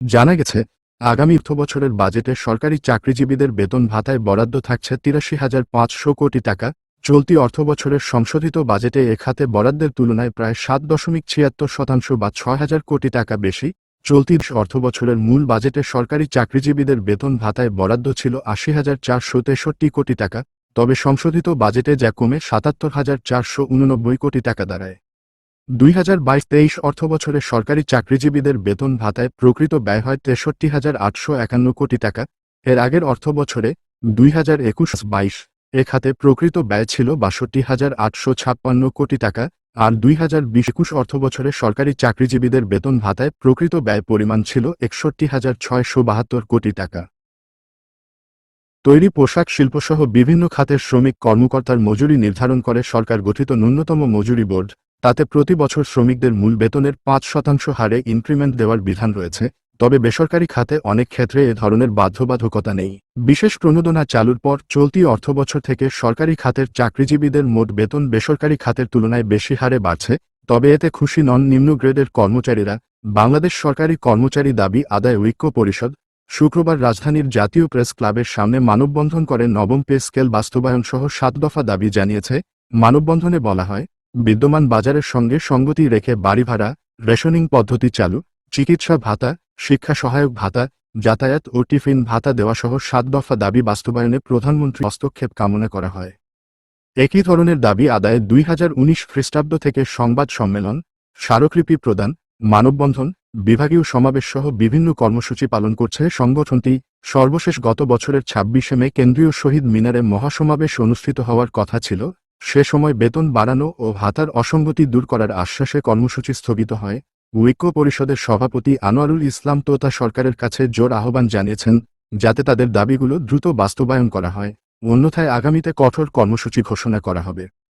জানা গেছে, আগামী অর্থ বছরের বাজেটে সরকারি চাকরিজীবীদের বেতন ভাতায় বরাদ্দ থাকছে তিরাশি হাজার পাঁচশো কোটি টাকা। চলতি অর্থবছরের সংশোধিত বাজেটে এ খাতে বরাদ্দের তুলনায় প্রায় সাত দশমিক ছিয়াত্তর শতাংশ বা ছয় হাজার কোটি টাকা বেশি। চলতি অর্থবছরের মূল বাজেটে সরকারি চাকরিজীবীদের বেতন ভাতায় বরাদ্দ ছিল আশি হাজার চারশো তেষট্টি কোটি টাকা, তবে সংশোধিত বাজেটে যা কমে সাতাত্তর হাজার চারশো উননব্বই কোটি টাকা দাঁড়ায়। দুই হাজার বাইশ তেইশ অর্থবছরে সরকারি চাকরিজীবীদের বেতন ভাতায় প্রকৃত ব্যয় হয় তেষট্টি হাজার আটশো একান্ন কোটি টাকা। এর আগের অর্থবছরে দুই হাজার একুশ বাইশ এ খাতে প্রকৃত ব্যয় ছিল বাষট্টি হাজার আটশো ছাপ্পান্ন কোটি টাকা আর দুই হাজার বিশ একুশ অর্থবছরে সরকারি চাকরিজীবীদের বেতন ভাতায় প্রকৃত ব্যয় পরিমাণ ছিল একষট্টি হাজার ছয়শো বাহাত্তর কোটি টাকা। তৈরি পোশাক শিল্পসহ বিভিন্ন খাতের শ্রমিক কর্মকর্তার মজুরি নির্ধারণ করে সরকার গঠিত ন্যূনতম মজুরি বোর্ড। তাতে প্রতি বছর শ্রমিকদের মূল বেতনের পাঁচ শতাংশ হারে ইনক্রিমেন্ট দেওয়ার বিধান রয়েছে, তবে বেসরকারি খাতে অনেক ক্ষেত্রে এ ধরনের বাধ্যবাধকতা নেই। বিশেষ প্রণোদনা চালুর পর চলতি অর্থবছর থেকে সরকারি খাতের চাকরিজীবীদের মোট বেতন বেসরকারি খাতের তুলনায় বেশি হারে বাড়ছে, তবে এতে খুশি নন নিম্ন গ্রেডের কর্মচারীরা। বাংলাদেশ সরকারি কর্মচারী দাবি আদায় ঐক্য পরিষদ শুক্রবার রাজধানীর জাতীয় প্রেস ক্লাবের সামনে মানববন্ধন করে নবম পে স্কেল বাস্তবায়ন সহ সাত দফা দাবি জানিয়েছে। মানববন্ধনে বলা হয় বিদ্যমান বাজারের সঙ্গে সঙ্গতি রেখে বাড়ি ভাড়া, রেশনিং পদ্ধতি চালু, চিকিৎসা ভাতা, শিক্ষা সহায়ক ভাতা, যাতায়াত ও টিফিন ভাতা দেওয়া সহ সাত দফা দাবি বাস্তবায়নে প্রধানমন্ত্রী হস্তক্ষেপ কামনা করা হয়। একই ধরনের দাবি আদায়ে দুই হাজার উনিশ খ্রিস্টাব্দ থেকে সংবাদ সম্মেলন, স্মারকলিপি প্রদান, মানববন্ধন, বিভাগীয় সমাবেশ সহ বিভিন্ন কর্মসূচি পালন করছে সংগঠনটি। সর্বশেষ গত বছরের ছাব্বিশে মে কেন্দ্রীয় শহীদ মিনারে মহাসমাবেশ অনুষ্ঠিত হওয়ার কথা ছিল। সে সময় বেতন বাড়ানো ও ভাতার অসঙ্গতি দূর করার আশ্বাসে কর্মসূচি স্থগিত হয়। ঐক্য পরিষদের সভাপতি আনোয়ারুল ইসলাম তোতা সরকারের কাছে জোর আহ্বান জানিয়েছেন, যাতে তাদের দাবিগুলো দ্রুত বাস্তবায়ন করা হয়। অন্যথায় আগামীতে কঠোর কর্মসূচি ঘোষণা করা হবে।